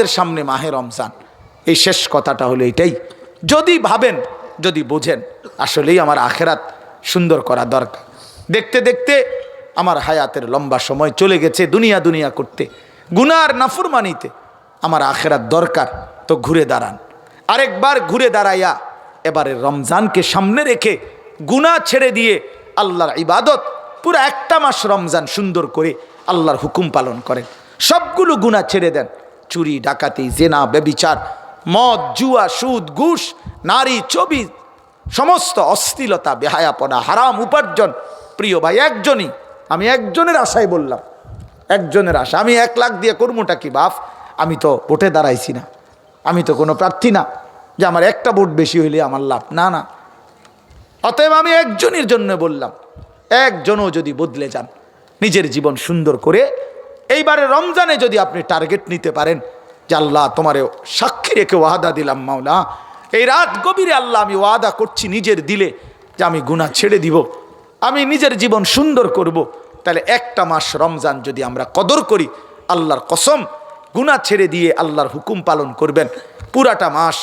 আমাদের সামনে মাহে রমজান। এই শেষ কথাটা হলো এটাই। যদি ভাবেন, যদি বোঝেন, আসলেই আমার আখেরাত সুন্দর করা দরকার। দেখতে দেখতে আমার হায়াতের লম্বা সময় চলে গেছে দুনিয়া দুনিয়া করতে। গুনার নাফরমানিতে আমার আখেরাত দরকার, তো ঘুরে দাঁড়ান। আরেকবার ঘুরে দাঁড়াইয়া এবারে রমজানকে সামনে রেখে গুনাহ ছেড়ে দিয়ে আল্লাহর ইবাদত, পুরো একটা মাস রমজান সুন্দর করে আল্লাহর হুকুম পালন করেন। সবগুলো গুনাহ ছেড়ে দেন। চুরি, ডাকাতি, জেনা বেবিচার মদ, জুয়া, সুদ, ঘুষ, নারী, ছবি, সমস্ত অশ্লীলতা, বেহায়াপনা, হারাম উপার্জন। প্রিয় ভাই, একজনই, আমি একজনের আশায় বললাম, একজনের আশা। আমি এক লাখ দিয়ে কর্মটা কি, বাপ? আমি তো ভোটে দাঁড়াইছি না। আমি তো কোনো প্রার্থী না। যে আমার একটা ভোট বেশি হইলে আমার লাভ। না না। অতএব আমি একজনের জন্য বললাম, একজনও যদি বদলে যান, নিজের জীবন সুন্দর করে এইবারে রমজানে যদি আপনি টার্গেট নিতে পারেন যে আল্লাহ তোমারে সাক্ষী রেখে ওয়াদা দিলাম মাওলা, এই রাত গভীরে আল্লাহ আমি ওয়াদা করছি নিজের দিলে যে আমি গুণা ছেড়ে দিব, আমি নিজের জীবন সুন্দর করব। তাহলে একটা মাস রমজান যদি আমরা কদর করি, আল্লাহর কসম গুণা ছেড়ে দিয়ে আল্লাহর হুকুম পালন করবেন পুরাটা মাস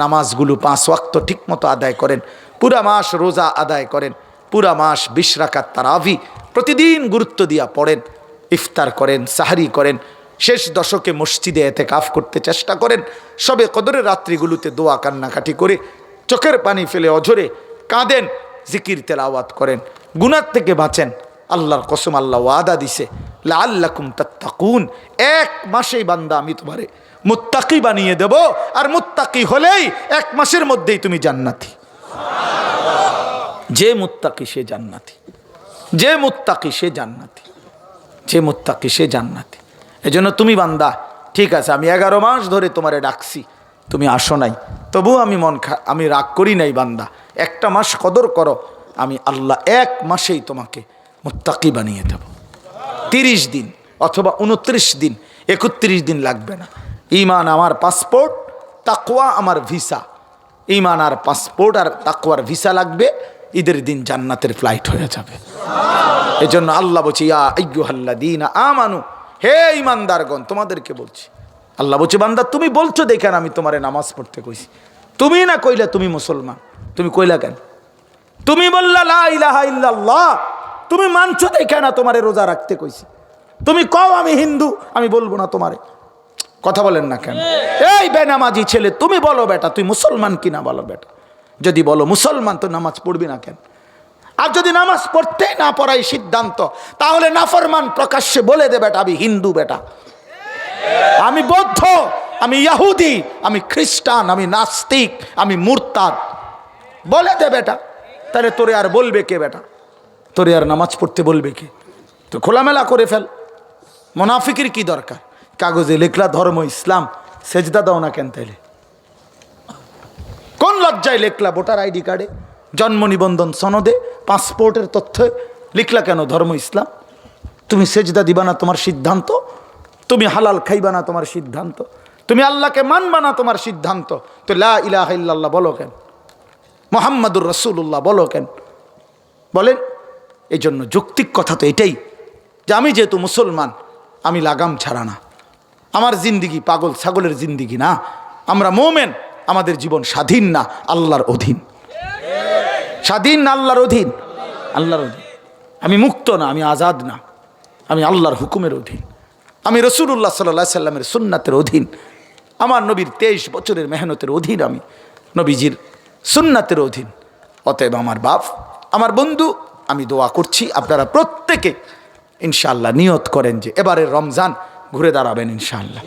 নামাজগুলো পাঁচ ওয়াক্ত ঠিকমতো আদায় করেন, পুরা মাস রোজা আদায় করেন, পুরা মাস বিশ রাকাত তারাভি প্রতিদিন গুরুত্ব দিয়া পড়েন ইফতার করেন, সাহারি করেন, শেষ দশকে মসজিদে এতে কাফ করতে চেষ্টা করেন, সবে কদরের রাত্রিগুলোতে দোয়া কান্নাকাটি করে চোখের পানি ফেলে অঝরে কাঁদেন, জিকির, তেলাওয়াত করেন। গুনার থেকে বাঁচেন, আল্লাহর কসম, আল্লাহ ওয়াদা দিছে লা আল্লাকুম তাত্তাকুন, এক মাসেই বান্দা আমি তোমারে মুত্তাকি বানিয়ে দেব, আর মুত্তাকি হলেই এক মাসের মধ্যেই তুমি জান্নাতি। যে মুত্তাকি সে জান্নাতি, যে মুত্তাকি সে জান্নাতি। যে মুত্তাকি, সে জান্নাতি। এজন্য তুমি বান্দা, ঠিক আছে, আমি এগারো মাস ধরে তোমারে ডাকছি, তুমি আসো নাই। তবু আমি মন খা, আমি রাগ করি নাই বান্দা। একটা মাস কদর করো, আমি আল্লাহ এক মাসেই তোমাকে মুত্তাকি বানিয়ে দেব। তিরিশ দিন অথবা উনত্রিশ দিন, একত্রিশ দিন লাগবে না। ইমান আমার পাসপোর্ট, তাকওয়া আমার ভিসা। ইমান আর পাসপোর্ট আর তাকওয়ার ভিসা লাগবে, ঈদের দিন জান্নাতের ফ্লাইট হয়ে যাবে। এজন্য আল্লাহ বলছে, ইয়া আইয়ুহাল্লাযীনা আমানু। হে ইমানদারগণ তোমাদেরকে বলছি, আল্লাহ বলছে, বান্দা, তুমি বলছো দেখেন আমি তোমারে নামাজ পড়তে কইছি। তুমি না কইলা তুমি মুসলমান? তুমি কইলা কেন? তুমি বললা, লা ইলাহা ইল্লাল্লাহ। তুমি মানছো দেখে না, তোমারে রোজা রাখতে কইছি। তুমি কও, আমি হিন্দু, আমি বলব না তোমারে। কথা বলেন না কেন? এই বেনামাজি ছেলে, তুমি বলো বেটা, তুই মুসলমান কিনা বলো বেটা? যদি বলো মুসলমান, তো নামাজ পড়বি না কেন? আর যদি নামাজ পড়তে না পড়াই সিদ্ধান্ত, তাহলে নাফরমান প্রকাশ্যে বলে দে বেটা, আমি হিন্দু বেটা। আমি বৌদ্ধ, আমি ইয়াহুদি আমি খ্রিস্টান, আমি নাস্তিক, আমি মুরতাদ। বলে দে বেটা, তাহলে তোরে আর বলবে কে বেটা? তোরে আর নামাজ পড়তে বলবে কে? তো খোলামেলা করে ফেল। মোনাফিকের কি দরকার? কাগজে লেখলা, ধর্ম, ইসলাম, সেজদা দাও না কেন তাইলে? কোন লজ্জায় লেখলা, ভোটার আইডি কার্ডে? জন্ম নিবন্ধন সনদে পাসপোর্টের তথ্যে লিখলা কেন ধর্ম ইসলাম? তুমি সেজদা দিবা না তোমার সিদ্ধান্ত? তুমি হালাল খাইবা না তোমার সিদ্ধান্ত? তুমি আল্লাহকে মানবা না তোমার সিদ্ধান্ত? তো লা ইলাহ ইল্লাল্লাহ বলো কেন? মোহাম্মদুর রসুল্লাহ বলো কেন? বলেন এই জন্য যৌক্তিক কথা তো এটাই যে আমি যেহেতু মুসলমান, আমি লাগাম ছাড়া না। আমার জিন্দিগি পাগল ছাগলের জিন্দিগি না। আমরা মোমেন, আমাদের জীবন স্বাধীন না, আল্লাহর অধীন। স্বাধীন না আল্লাহর অধীন। আল্লাহর অধীন। আমি মুক্ত না, আমি আজাদ না। আমি আল্লাহর হুকুমের অধীন। আমি রসুল্লাহ সাল্লাহ সাল্লামের সুন্নাতের অধীন। আমার নবীর তেইশ বছরের মেহনতের অধীন আমি নবীজির সুন্নাতের অধীন। অতএব আমার বাপ, আমার বন্ধু, আমি দোয়া করছি, আপনারা প্রত্যেকে ইনশাল্লাহ নিয়ত করেন যে এবারে রমজান ঘুরে দাঁড়াবেন ইনশাআল্লাহ।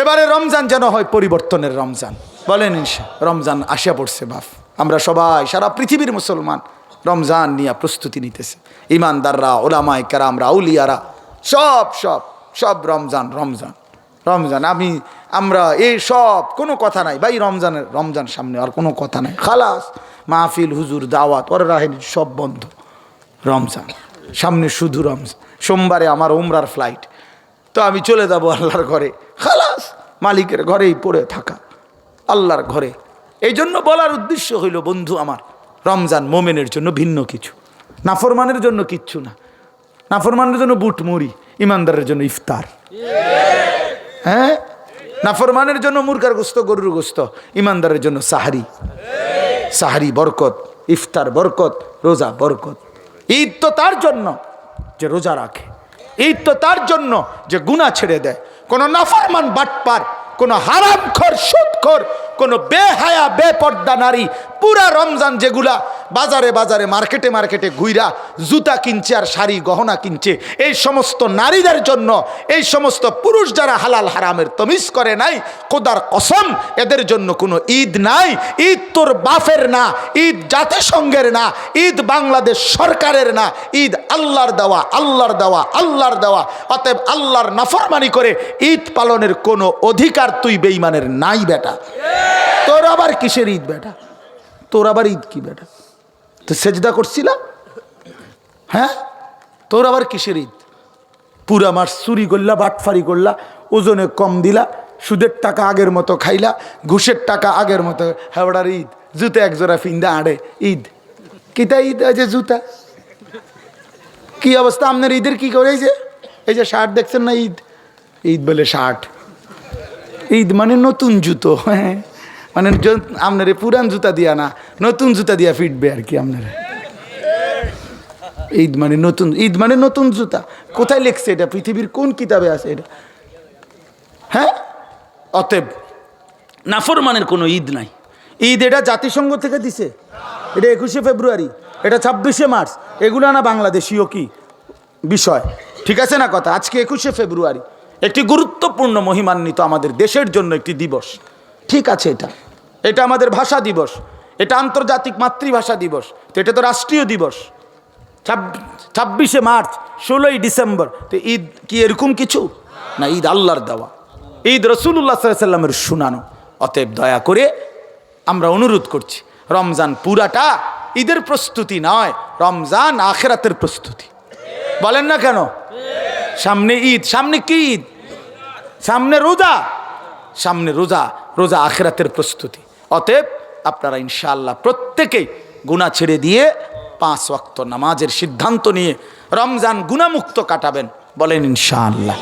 এবারে রমজান যেন হয় পরিবর্তনের রমজান। বলেন ইনশা, রমজান আসিয়া পড়ছে বাপ। আমরা সবাই, সারা পৃথিবীর মুসলমান রমজান নিয়ে প্রস্তুতি নিতেছে। ইমানদাররা ওলামায় কেরামরা আউলিয়ারা সব সব সব রমজান রমজান রমজান। আমি, আমরা এই সব, কোনো কথা নাই। ভাই, রমজানের, রমজান সামনে আর কোনো কথা নাই। খালাস, মাহফিল, হুজুর, দাওয়াত, ওর রাহেন, সব বন্ধ। রমজান, সামনে শুধু রমজান। সোমবারে আমার উমরার ফ্লাইট তো আমি চলে যাব আল্লাহর ঘরে। খালাস, মালিকের ঘরেই পড়ে থাকা। আল্লাহর ঘরে এই জন্য বলার উদ্দেশ্য হইল, বন্ধু আমার, রমজান মোমেনের জন্য ভিন্ন কিছু। নাফরমানের জন্য কিচ্ছু না। নাফরমানের জন্য বুট মুড়ি, ইমানদারের জন্য ইফতার। হ্যাঁ? নাফরমানের জন্য মুরগার গোস্ত, গরুর গোস্ত, ইমানদারের জন্য সাহারি। সাহারি বরকত, ইফতার বরকত, রোজা বরকত। ঈদ তো তার জন্য যে রোজা রাখে। ঈদ তো তার জন্য যে গুণা ছেড়ে দেয়। কোনো নাফরমান বাটপার, কোনো হারামখর, সুদখর কোনো বেহায়া বেপর্দা নারী পুরা রমজান যেগুলা বাজারে বাজারে, মার্কেটে মার্কেটে ঘুইরা জুতা কিনছে আর শাড়ি, গহনা কিনছে, এই সমস্ত নারীদের জন্য, এই সমস্ত পুরুষ যারা হালাল হারামের তমিজ করে নাই কোদার কসম, এদের জন্য কোনো ঈদ নাই। ঈদ তোর বাফের না, ঈদ জাতিসংঘের না, ঈদ বাংলাদেশ সরকারের না, ঈদ আল্লাহর দেওয়া আল্লাহর দেওয়া আল্লাহর দেওয়া। অতএব আল্লাহর নাফরমানি করে ঈদ পালনের কোনো অধিকার তুই বেইমানের নাই বেটা। তোর আবার কিসের ঈদ বেটা? তোর আবার ঈদ কি বেটা? তো সেজদা করছিলা? হ্যাঁ? তোর আবার কিসের ঈদ? পুরা মাস চুরি করলা, বাটফারি করলা, ওজনে কম দিলা, সুদের টাকা আগের মতো খাইলা, ঘুষের টাকা আগের মতো। হাওড়ার ঈদ? জুতা একজোড়া ফিন্দা আড়ে, ঈদ। কিতা ঈদ আছে জুতা? কি অবস্থা? আপনার ঈদের কি করে যে? এই যে শার্ট দেখছেন না ঈদ? ঈদ বলে শার্ট। ঈদ মানে নতুন জুতো হ্যাঁ। মানে আপনার পুরান জুতা দিয়া না, নতুন জুতা দিয়া ফিটবে আর কি আপনার। ঈদ মানে নতুন, ঈদ মানে নতুন জুতা। কোথায় লেখছে এটা? পৃথিবীর কোন কিতাবে আছে এটা? হ্যাঁ? অতএব, নাফরমানের কোনো ঈদ নাই। ঈদ এটা জাতিসংঘ থেকে দিছে। এটা একুশে ফেব্রুয়ারি, এটা ছাব্বিশে মার্চ। এগুলো না বাংলাদেশীয় কি বিষয়? ঠিক আছে না কথা? আজকে একুশে ফেব্রুয়ারি। একটি গুরুত্বপূর্ণ মহিমান্বিত আমাদের দেশের জন্য একটি দিবস। ঠিক আছে এটা। এটা আমাদের ভাষা দিবস। এটা আন্তর্জাতিক মাতৃভাষা দিবস। তো এটা তো রাষ্ট্রীয় দিবস। ছাব্বিশে মার্চ, ষোলোই ডিসেম্বর। তো ঈদ কি এরকম কিছু? না, ঈদ আল্লাহর দেওয়া। ঈদ রসুল্লাহ সাল্লামের শুনানো। অতএব দয়া করে আমরা অনুরোধ করছি, রমজান পুরাটা ঈদের প্রস্তুতি নয়, রমজান আখেরাতের প্রস্তুতি। বলেন না কেন? সামনে ঈদ, সামনে কি ঈদ? সামনে রোজা। সামনে রোজা রোজা আখেরাতের প্রস্তুতি। অতএব আপনারা ইনশাআল্লাহ প্রত্যেকেই গুণা ছেড়ে দিয়ে পাঁচ ওয়াক্ত নামাজের সিদ্ধান্ত নিয়ে রমজান গুণামুক্ত কাটাবেন বলেন ইনশাআল্লাহ।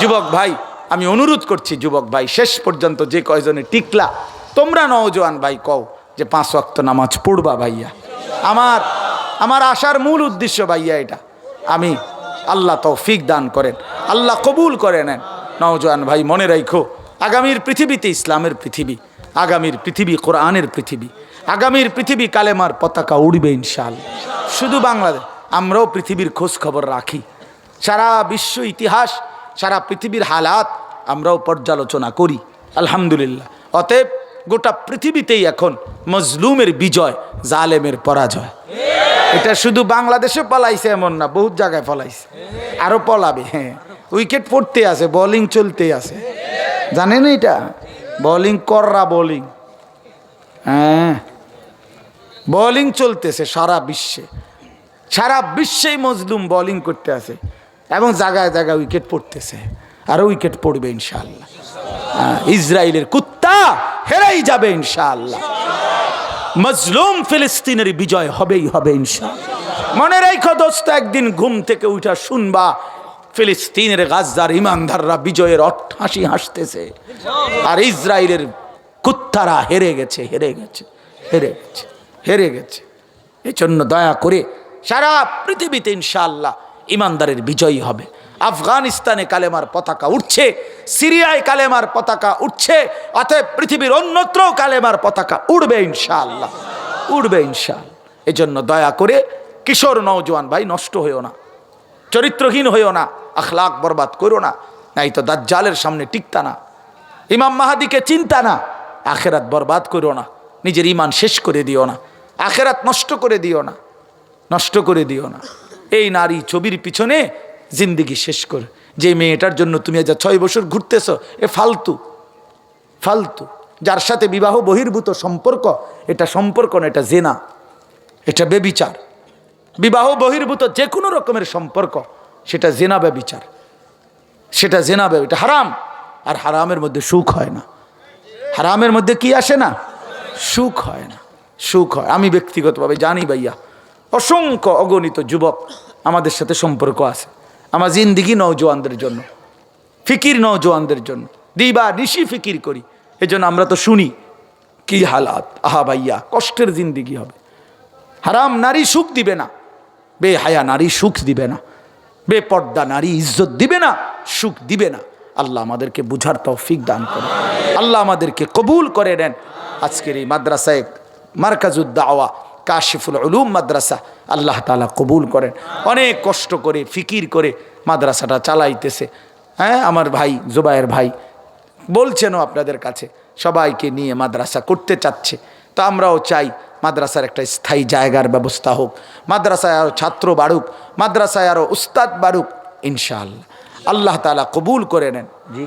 যুবক ভাই, আমি অনুরোধ করছি যুবক ভাই, শেষ পর্যন্ত যে কয়জনে টিকলা, তোমরা নওজোয়ান ভাই কও যে পাঁচ ওয়াক্ত নামাজ পড়বা ভাইয়া। আমার আমার আসার মূল উদ্দেশ্য ভাইয়া এটা। আমি আল্লাহ তৌফিক দান করেন, আল্লাহ কবুল করে নেন। নওজোয়ান ভাই, মনে রাখো আগামীর পৃথিবীতে ইসলামের পৃথিবী। আগামীর পৃথিবী কোরআনের পৃথিবী, আগামীর পৃথিবী কালেমার পতাকা উড়বে ইনশাল শুধু বাংলাদেশ, আমরাও পৃথিবীর খোঁজ খবর রাখি। সারা বিশ্ব ইতিহাস, সারা পৃথিবীর হালাত আমরাও পর্যালোচনা করি, আলহামদুলিল্লাহ। অতএব গোটা পৃথিবীতেই এখন মজলুমের বিজয়, জালেমের পরাজয়। এটা শুধু বাংলাদেশে পলাইছে এমন না, বহুত জায়গায় পলাইছে। আরও পলাবে হ্যাঁ। উইকেট পড়তে আছে, বোলিং চলতে আছে। জানেন এটা? বোলিং কররা বোলিং হ্যাঁ। বোলিং চলতেছে সারা বিশ্বে। সারা বিশ্বেই মজলুম বোলিং করতে আছে। এবং জায়গায় জায়গায় উইকেট পড়তেছে। আরও উইকেট পড়বে ইনশাল্লাহ ইসরায়েলের কুত্তা হেরাই যাবে ইনশাআল্লাহ। মজলুম ফিলিস্তিনের বিজয় হবেই হবে ইনশাআল্লাহ। মনে রেখো দোস্ত, একদিন ঘুম থেকে উঠা শুনবা ফিলিস্তিনের গাজদার ইমানদাররা বিজয়ের অট্টাসি হাসতেছে। আর ইসরায়েলের কুত্তারা হেরে গেছে হেরে গেছে হেরে গেছে হেরে গেছে। এজন্য দয়া করে সারা পৃথিবীতে ইনশাআল্লাহ ইমানদারের বিজয়ী হবে। আফগানিস্তানে কালেমার পতাকা উঠছে সিরিয়ায় কালেমার পতাকা উঠছে অতএব পৃথিবীর অন্যত্র কালেমার পতাকা উড়বে ইনশাআল্লাহ উড়বে ইনশাআল্লাহ। এজন্য দয়া করে কিশোর নওজোয়ান ভাই, নষ্ট হইও না, চরিত্রহীন হইও না। আখলাক বরবাদ করো না, নাই তো দাজ্জালের সামনে টিকতা না। ইমাম মাহাদিকে চিন্তা না, আখেরাত বরবাদ করো না, নিজের ইমান শেষ করে দিও না, আখেরাত নষ্ট করে দিও না, নষ্ট করে দিও না। এই নারী ছবির পিছনে জিন্দিগি শেষ করে। যে মেয়েটার জন্য তুমি আজ ছয় বছর ঘুরতেছ, এ ফালতু ফালতু। যার সাথে বিবাহ বহির্ভূত সম্পর্ক, এটা সম্পর্ক না, এটা জেনা, এটা বেবিচার। বিবাহ বহির্ভূত যে কোনো রকমের সম্পর্ক। সেটা জেনা ব্যবিচার সেটা জেনা ব্যব এটা হারাম। আর হারামের মধ্যে সুখ হয় না। হারামের মধ্যে কি আসে না? সুখ হয় না। সুখ হয়। আমি ব্যক্তিগতভাবে জানি ভাইয়া, অসংখ্য অগণিত যুবক আমাদের সাথে সম্পর্ক আছে। আমার জিন্দিগি নৌজওয়ানদের জন্য, ফিকির নৌজওয়ানদের জন্য। দিবা নিশি ফিকির করি। এজন্য আমরা তো শুনি, কি হালাত? আহা ভাইয়া, কষ্টের জিন্দিগি হবে। হারাম নারী সুখ দিবে না। বে হায়া নারী সুখ দিবে না। বেপর্দা নারী ইজ্জত দিবে না, সুখ দিবে না। আল্লাহ আমাদেরকে বুঝার তৌফিক দান করে আল্লাহ আমাদেরকে কবুল করে নেন। আজকের এই মাদ্রাসায় মার্কাজুদ্দাওয়া, কাশিফুল উলুম মাদ্রাসা, আল্লাহ তালা কবুল করেন। অনেক কষ্ট করে, ফিকির করে মাদ্রাসাটা চালাইতেছে। হ্যাঁ আমার ভাই, জুবায়ের ভাই, বলছেনও আপনাদের কাছে, সবাইকে নিয়ে মাদ্রাসা করতে চাচ্ছে। তা আমরাও চাই মাদ্রাসার একটা স্থায়ী জায়গার ব্যবস্থা হোক, মাদ্রাসায় আরও ছাত্র বাড়ুক, মাদ্রাসায় আরও উস্তাদ বাড়ুক ইনশাল্লাহ আল্লাহ তালা কবুল করে নেন। জি।